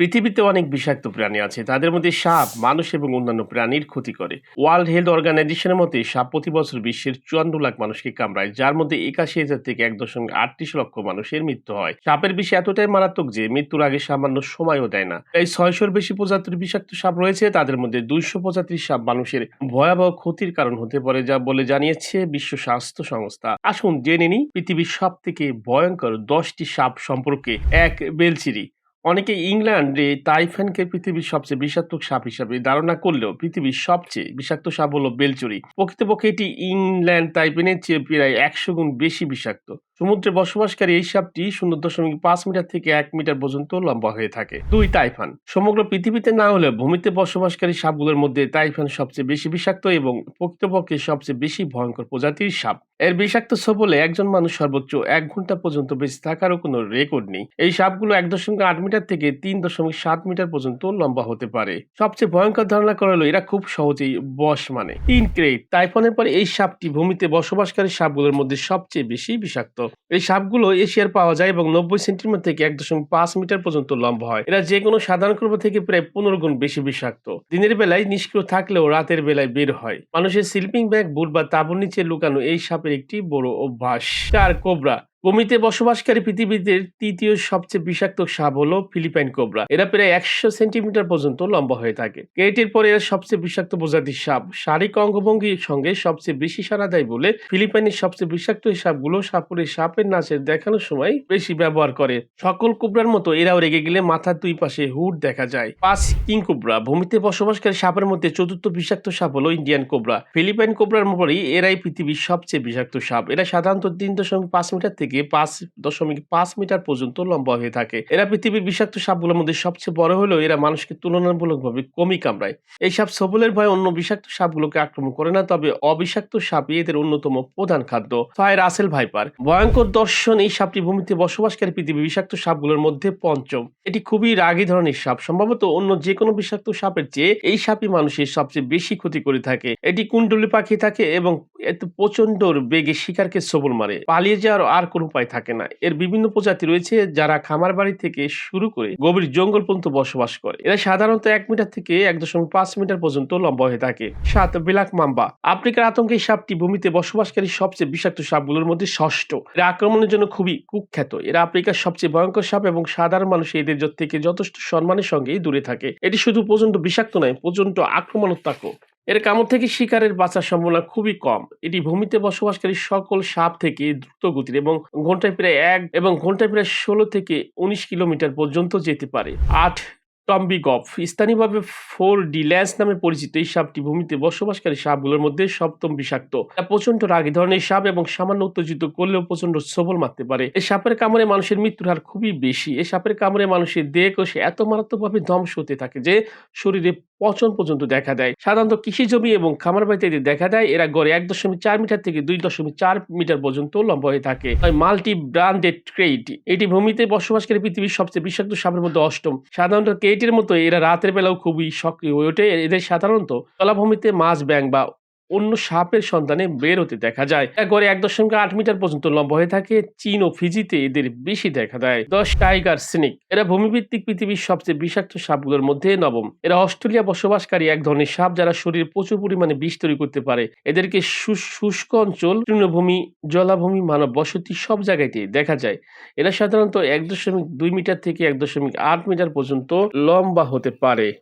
পৃথিবীতে অনেক বিষাক্ত প্রাণী আছে। তাদের মধ্যে সাপ, মানুষ এবং অন্যান্য প্রাণীর ক্ষতি করে। ওয়ার্ল্ড হেলথ অর্গানাইজেশনের মতে, সাপ প্রতি বছর বিশ্বের চুয়ান্ন লাখ মানুষকে কামড়ায়, যার মধ্যে একাশি হাজার থেকে এক দশমিক আটত্রিশ লক্ষ মানুষের মৃত্যু হয়। সাপের বিষ এতটাই মারাত্মক যে, মৃত্যুর আগে সামান্য সময়ও দেয় না। এই ছয়শোর বেশি প্রজাতির বিষাক্ত সাপ রয়েছে। তাদের মধ্যে দুইশো প্রজাতির সাপ মানুষের ভয়াবহ ক্ষতির কারণ হতে পারে যা বলে জানিয়েছে বিশ্ব স্বাস্থ্য সংস্থা। আসুন জেনে নিই, পৃথিবীর সব থেকে ভয়ঙ্কর দশটি সাপ সম্পর্কে। এক, বেলচিরি। অনেকে ইংল্যান্ডে টাইফানকে পৃথিবীর সবচেয়ে বিষাক্ত সাপ হিসাবে ধারণা করলেও পৃথিবীর সবচেয়ে বিষাক্ত সাপ হলো বেলচুরি। প্রকৃতপক্ষে এটি ইংল্যান্ড টাইপেনের চেয়ে প্রায় একশো গুণ বেশি বিষাক্ত। সমুদ্রে বসবাসকারী এই সাপটি শূন্য দশমিক পাঁচ মিটার থেকে এক মিটার পর্যন্ত লম্বা হয়ে থাকে। দুই টাইফান সমগ্র পৃথিবীতে না হলেও ভূমিতে বসবাসকারী সাপগুলোর মধ্যে টাইফান সবচেয়ে বেশি বিষাক্ত এবং প্রকৃতপক্ষে সবচেয়ে বেশি ভয়ঙ্কর প্রজাতির সাপ। এর বিষাক্ত সবলে একজন মানুষ সর্বোচ্চ এক ঘণ্টা পর্যন্ত বেঁচে থাকারও কোনো রেকর্ড নেই। এই সাপগুলো এক দশমিক আট মিটার থেকে তিন দশমিক সাত মিটার পর্যন্ত লম্বা হতে পারে। সবচেয়ে ভয়ঙ্কর ধারণা করা হলো, এরা খুব সহজেই বস মানে। তিন ক্রেট। টাইফনের পরে এই সাপটি ভূমিতে বসবাসকারী সাপগুলোর মধ্যে সবচেয়ে বেশি বিষাক্ত। এই সাপগুলো এশিয়ার পাওয়া যায় এবং নব্বই সেন্টিমিটার থেকে এক দশমিক পাঁচ মিটার পর্যন্ত লম্বা হয়। এরা যে কোনো সাধারণ কর্ম থেকে প্রায় পনেরো গুণ বেশি বিষাক্ত। দিনের বেলায় নিষ্ক্রিয় থাকলেও রাতের বেলায় বের হয়। মানুষের স্লিপিং ব্যাগ, বুট বা তাবুর নিচে লুকানো এই সাপের একটি বড় অভ্যাস। চার কোবরা। ভূমিতে বসবাসকারী পৃথিবীতে তৃতীয় সবচেয়ে বিষাক্ত সাপ হলো ফিলিপাইন কোবরা। এরা প্রায় একশো সেন্টিমিটার পর্যন্ত লম্বা হয়ে থাকে। কেটের পরে এরা সবচেয়ে বিষাক্ত প্রজাতির সাপ। শারীরিক অঙ্গভঙ্গির সঙ্গে সবচেয়ে বেশি সারা দেয় বলে ফিলিপাইনের সবচেয়ে বিষাক্ত সাপগুলো সাপুরে সাপের নাচের দেখানোর সময় বেশি ব্যবহার করে। সকল কুবরার মতো এরাও রেগে গেলে মাথার দুই পাশে হুড দেখা যায়। পাঁচ কিং কোবরা। ভূমিতে বসবাসকারী সাপের মধ্যে চতুর্থ বিষাক্ত সাপ হলো ইন্ডিয়ান কোবরা। ফিলিপাইন কোবরার পরেই এরাই পৃথিবীর সবচেয়ে বিষাক্ত সাপ। এরা সাধারণত তিন দশমিক পাঁচ মিটার থেকে পাঁচ দশমিক পাঁচ মিটার পর্যন্ত লম্বা হয়ে থাকে। এরা পৃথিবীর বিষাক্ত সাপগুলোর মধ্যে সবচেয়ে বড় হলেও এরা মানুষকে তুলনামূলকভাবে কমই কামড়ায়। এই সাপ সবলের ভয়ে অন্য বিষাক্ত সাপগুলোকে আক্রমণ করে না, তবে অবিষাক্ত সাপই এদের অন্যতম প্রধান খাদ্য। ছয় রাসেল ভাইপার। ভয়ঙ্কর দর্শন এই সাপটি ভূমিতে বসবাসকারী পৃথিবীর বিষাক্ত সাপগুলোর মধ্যে পঞ্চম। এটি খুবই রাগী ধরনের সাপ। সম্ভবত অন্য যে কোনো বিষাক্ত সাপের চেয়ে এই সাপই মানুষের সবচেয়ে বেশি ক্ষতি করে থাকে। এটি কুণ্ডলি পাখি থাকে এবং এত প্রচণ্ড বেগে শিকারকে সবল মারে। পালিয়ে যাওয়ার আর কোনো উপায় থাকে না। এর বিভিন্ন প্রজাতি রয়েছে যারা খামার বাড়ি থেকে শুরু করে গভীর জঙ্গল পর্যন্ত বসবাস করে। এরা সাধারণত এক মিটার থেকে এক দশমিক পাঁচ মিটার পর্যন্ত লম্বা হয়ে থাকে। সাত বিলাক মাম্বা। আফ্রিকার আতঙ্কে সাপটি ভূমিতে বসবাসকারী সবচেয়ে বিষাক্ত সাপগুলোর মধ্যে ষষ্ঠ। এরা আক্রমণের জন্য খুবই কুখ্যাত। এরা আফ্রিকার সবচেয়ে ভয়ঙ্কর সাপ এবং সাধারণ মানুষ এদের থেকে যথেষ্ট সম্মানের সঙ্গেই দূরে থাকে। এটি শুধু প্রচণ্ড বিষাক্ত নয় প্রচণ্ড আক্রমণাত্মকও। এর কামড় থেকে শিকারের বাঁচার সম্ভাবনা খুবই কম। এটি ভূমিতে বসবাসকারী সকল সাপ থেকে দ্রুত গতির এবং ঘন্টায় প্রায় এক এবং ঘন্টায় প্রায় ষোলো থেকে উনিশ কিলোমিটার পর্যন্ত যেতে পারে। আট টম্বি গফ স্থানীয়ভাবে ফোর ডি ল্যান্স নামে পরিচিত এই সাপটি ভূমিতে বসবাসকারী সাপগুলোর মধ্যে সপ্তম বিষাক্ত। প্রচণ্ড রাগী ধরনের সাপ এবং সামান্য উত্তেজিত করলেও প্রচণ্ড সবল মারতে পারে। এই সাপের কামড়ে মানুষের মৃত্যুর হার খুবই বেশি। এই সাপের কামড়ে মানুষের দেহ কোষে এত মারাত্মকভাবে ধ্বংস হতে থাকে যে শরীরে পচন পর্যন্ত দেখা দেয়। সাধারণত কৃষি জমি এবং খামার বাড়িতে দেখা দেয়। এরা গড়ে এক দশমিক চার মিটার থেকে দুই দশমিক চার মিটার পর্যন্ত লম্বা হয়ে থাকে। মাল্টি ব্রান্ডেড ক্রেইট এটি ভূমিতে বসবাসকারী পৃথিবীর সবচেয়ে বিষাক্ত সাপের মধ্যে অষ্টম। সাধারণত ক্রেইটের মতো এরা রাতের বেলাও খুবই সক্রিয় হয়ে ওঠে। এদের সাধারণত তলাভূমিতে মাছ ব্যাং বা অন্য সাপের সন্তানে বের হতে দেখা যায়। গড়ে এক দশমিক আট মিটার পর্যন্ত লম্বা হয়ে থাকে। চীন ও ফিজিতে এদের বেশি দেখা দেয়। দশ টাইগার সিনিক। এরা ভূমিভিত্তিক পৃথিবীর সবচেয়ে বিষাক্ত সাপগুলোর মধ্যে নবম। এরা অস্ট্রেলিয়া বসবাসকারী এক ধরনের সাপ যারা শরীরে প্রচুর পরিমাণে বিষ তৈরি করতে পারে। এদেরকে শুষ্ক অঞ্চল, তৃণভূমি, জলাভূমি, মানব বসতি সব জায়গাতেই দেখা যায়। এরা সাধারণত এক দশমিক দুই মিটার থেকে এক দশমিক আট মিটার পর্যন্ত লম্বা হতে পারে।